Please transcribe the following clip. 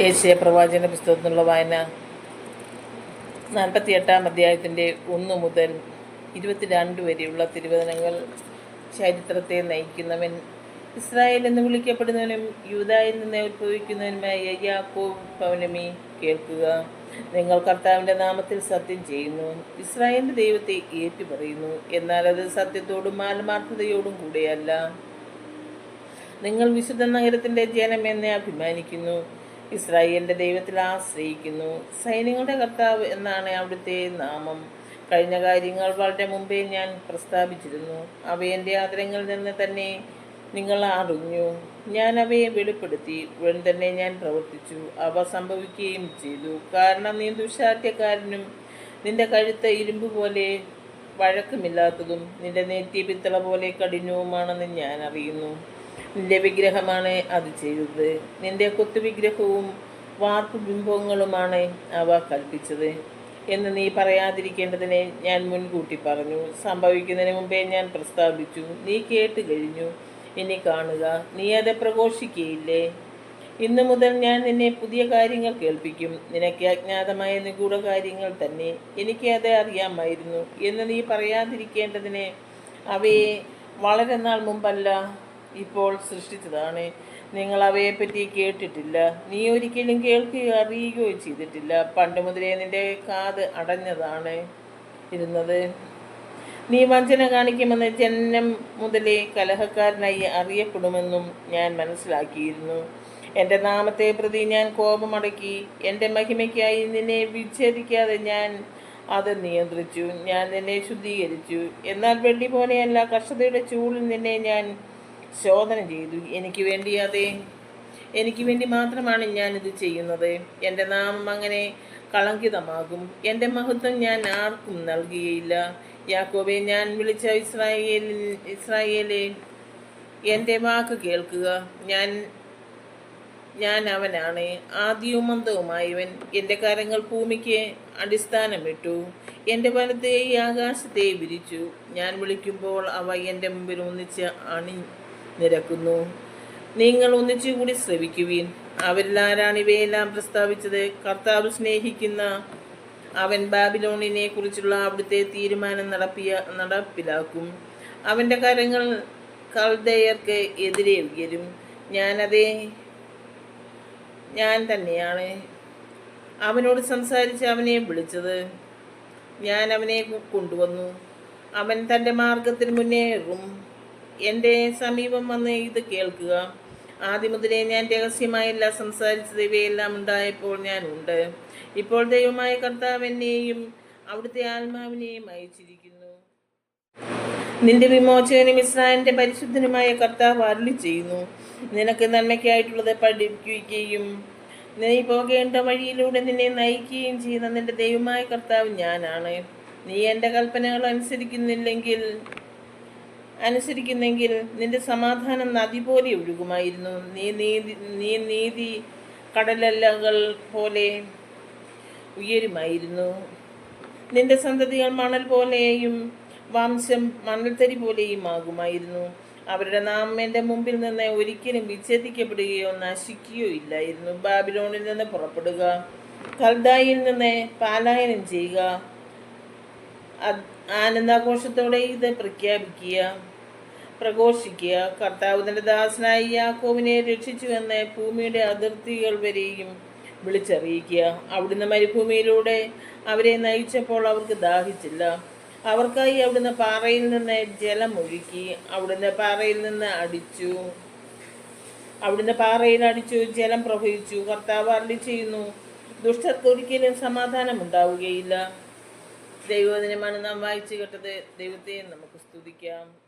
Asia പ്രവാചന പുസ്തകത്തിനുള്ള വായന. നാൽപ്പത്തി എട്ടാം അധ്യായത്തിന്റെ ഒന്ന് മുതൽ ഇരുപത്തിരണ്ട് വരെയുള്ള തിരുവചനങ്ങൾ ചരിത്രത്തെ നയിക്കുന്നവൻ. ഇസ്രായേൽ എന്ന് വിളിക്കപ്പെടുന്നവനും യൂതായിൽ നിന്ന് ഉത്ഭവിക്കുന്നവനുമായ യാക്കോ പൗനമി കേൾക്കുക. നിങ്ങൾ കർത്താവിന്റെ നാമത്തിൽ സത്യം ചെയ്യുന്നു. ഇസ്രായേലിന്റെ ദൈവത്തെ ഏറ്റുപറയുന്നു. എന്നാൽ അത് സത്യത്തോടും ആത്മാർത്ഥതയോടും കൂടെയല്ല. നിങ്ങൾ വിശുദ്ധ നഗരത്തിന്റെ ജനമെന്നെ അഭിമാനിക്കുന്നു. ഇസ്രായേലിന്റെ ദൈവത്തിൽ ആശ്രയിക്കുന്നു. സൈന്യങ്ങളുടെ കർത്താവ് എന്നാണ് അവിടുത്തെ നാമം. കഴിഞ്ഞ കാര്യങ്ങൾ വളരെ മുമ്പേ ഞാൻ പ്രസ്താവിച്ചിരുന്നു. അവയെന്റെ ആദരങ്ങളിൽ നിന്ന് തന്നെ നിങ്ങൾ അറിഞ്ഞു. ഞാൻ അവയെ വെളിപ്പെടുത്തി. ഉടൻ തന്നെ ഞാൻ പ്രവർത്തിച്ചു. അവ സംഭവിക്കുകയും ചെയ്തു. കാരണം നീ ദുശാഠ്യക്കാരനും നിന്റെ കഴുത്ത് ഇരുമ്പ് പോലെ വഴക്കമില്ലാത്തതും നിന്റെ നെറ്റി പിത്തള പോലെ കഠിനവുമാണെന്ന് ഞാൻ അറിയുന്നു. നിന്റെ വിഗ്രഹമാണ് അത് ചെയ്തത്. നിന്റെ കൊത്തുവിഗ്രഹവും വാർപ്പ് ബിംബങ്ങളുമാണ് അവ കൽപ്പിച്ചത്. എന്ന് നീ പറയാതിരിക്കേണ്ടതിനെ ഞാൻ മുൻകൂട്ടി പറഞ്ഞു. സംഭവിക്കുന്നതിന് മുമ്പേ ഞാൻ പ്രസ്താവിച്ചു. നീ കേട്ട് കഴിഞ്ഞു. ഇനി കാണുക. നീ അത് പ്രഘോഷിക്കുകയില്ലേ? ഇന്നു മുതൽ ഞാൻ നിന്നെ പുതിയ കാര്യങ്ങൾ കേൾപ്പിക്കും. നിനക്ക് അജ്ഞാതമായ നിഗൂഢ കാര്യങ്ങൾ തന്നെ എനിക്ക് അത് അറിയാമായിരുന്നു. എന്ന് നീ പറയാതിരിക്കേണ്ടതിനെ അവയെ വളരെ നാൾ മുമ്പല്ല ഇപ്പോൾ സൃഷ്ടിച്ചതാണ്. നിങ്ങൾ അവയെപ്പറ്റി കേട്ടിട്ടില്ല. നീ ഒരിക്കലും കേൾക്കുകയോ അറിയുകയോ ചെയ്തിട്ടില്ല. പണ്ട് മുതലേ നിന്റെ കാത് അടഞ്ഞതാണ് ഇരുന്നത്. നീ വഞ്ചന കാണിക്കുമെന്ന് ജനനം മുതലേ കലഹക്കാരനായി അറിയപ്പെടുമെന്നും ഞാൻ മനസ്സിലാക്കിയിരുന്നു. എന്റെ നാമത്തെ പ്രതി ഞാൻ കോപമടക്കി. എന്റെ മഹിമയ്ക്കായി നിന്നെ വിച്ഛേദിക്കാതെ ഞാൻ അത് നിയന്ത്രിച്ചു. ഞാൻ നിന്നെ ശുദ്ധീകരിച്ചു. എന്നാൽ വെള്ളി പോലെയല്ല കർഷതയുടെ ചൂടിൽ നിന്നെ ഞാൻ ശോധന ചെയ്തു. എനിക്ക് വേണ്ടി അതെ. എനിക്ക് വേണ്ടി മാത്രമാണ് ഞാനിത് ചെയ്യുന്നത്. എന്റെ നാമം അങ്ങനെ കളങ്കിതമാകും. എന്റെ മഹത്വം ഞാൻ ആർക്കും നൽകുകയില്ല യാക്കോബെ ഞാൻ വിളിച്ച ഇസ്രായേലിൽ ഇസ്രായേലെ എന്റെ വാക്ക് കേൾക്കുക. ഞാൻ ഞാൻ അവനാണ്. ആദ്യവും അന്തവുമായവൻ. എന്റെ കരങ്ങൾ ഭൂമിക്ക് അടിസ്ഥാനമിട്ടു. എന്റെ വലത്തെ ആകാശത്തെ വിരിച്ചു. ഞാൻ വിളിക്കുമ്പോൾ അവ എന്റെ മുമ്പിൽ ഒന്നിച്ച് അണി നിരക്കുന്നു. നിങ്ങൾ ഒന്നിച്ചുകൂടി ശ്രവിക്കുവീൻ. അവരിൽ ആരാണ് ഇവയെല്ലാം പ്രസ്താവിച്ചത്? കർത്താവ് സ്നേഹിക്കുന്ന അവൻ ബാബിലോണിനെ കുറിച്ചുള്ള അവിടുത്തെ തീരുമാനം നടപ്പിയ നടപ്പിലാക്കും. അവന്റെ കരങ്ങൾ കൽദയർക്ക് എതിരെ ഉയരും. ഞാനതേ ഞാൻ തന്നെയാണ്. അവനോട് സംസാരിച്ച് അവനെ വിളിച്ചത്. ഞാൻ അവനെ കൊണ്ടുവന്നു. അവൻ തന്റെ മാർഗത്തിന് മുന്നേറും. എന്റെ സമീപം വന്ന് ഇത് കേൾക്കുക. ആദ്യം മുതലേ ഞാൻ രഹസ്യമായില്ല സംസാരിച്ചത് ഇവയെല്ലാം ഉണ്ടായപ്പോൾ ഞാൻ ഉണ്ട് ഇപ്പോൾ ദൈവമായ കർത്താവിനെയും അവിടുത്തെ ആത്മാവിനെയും അയച്ചിരിക്കുന്നു. നിന്റെ വിമോചകനും ഇസ്രായേലിന്റെ പരിശുദ്ധനുമായ കർത്താവ് അരുളി ചെയ്യുന്നു. നിനക്ക് നന്മയ്ക്കായിട്ടുള്ളത് പഠിപ്പിക്കുകയും നീ പോകേണ്ട വഴിയിലൂടെ നിന്നെ നയിക്കുകയും ചെയ്യുന്ന നിന്റെ ദൈവമായ കർത്താവ് ഞാനാണ്. നീ എന്റെ കൽപ്പനകൾ അനുസരിക്കുന്നില്ലെങ്കിൽ അനുസരിക്കുന്നെങ്കിൽ നിന്റെ സമാധാനം നദി പോലെ ഒഴുകുമായിരുന്നു. നീ നീതി നീ നീതി കടലല്ലകൾ പോലെ ഉയരുമായിരുന്നു. നിന്റെ സന്തതികൾ മണൽ പോലെയും വംശം മണൽത്തരി പോലെയും ആകുമായിരുന്നു. അവരുടെ നാം എന്റെ മുമ്പിൽ നിന്ന് ഒരിക്കലും വിച്ഛേദിക്കപ്പെടുകയോ നശിക്കുകയോ ഇല്ലായിരുന്നു. ബാബിലോണിൽ നിന്ന് പുറപ്പെടുക കൽദായിൽ നിന്ന് പാലായനം ചെയ്യുക ആനന്ദാഘോഷത്തോടെ ഇത് പ്രഖ്യാപിക്കുക പ്രഘോഷിക്കുക. കർത്താവ് തന്റെ ദാസനായി യാക്കോവിനെ രക്ഷിച്ചുവെന്ന് ഭൂമിയുടെ അതിർത്തികൾ വരെയും വിളിച്ചറിയിക്കുക. അവിടുന്ന് മരുഭൂമിയിലൂടെ അവരെ നയിച്ചപ്പോൾ അവർക്ക് ദാഹിച്ചില്ല. അവർക്കായി അവിടുന്ന് പാറയിൽ നിന്ന് ജലം ഒഴുക്കി അവിടുന്ന് പാറയിൽ നിന്ന് അടിച്ചു. അവിടുന്ന് പാറയിൽ അടിച്ചു ജലം പ്രവഹിച്ചു. കർത്താവ് അരളി ചെയ്യുന്നു ദുഷ്ടർക്ക് ഒരിക്കലും സമാധാനം ഉണ്ടാവുകയില്ല ദൈവദിനമാണ് നാം വായിച്ചു കേട്ടത്. ദൈവത്തെ നമുക്ക് സ്തുതിക്കാം.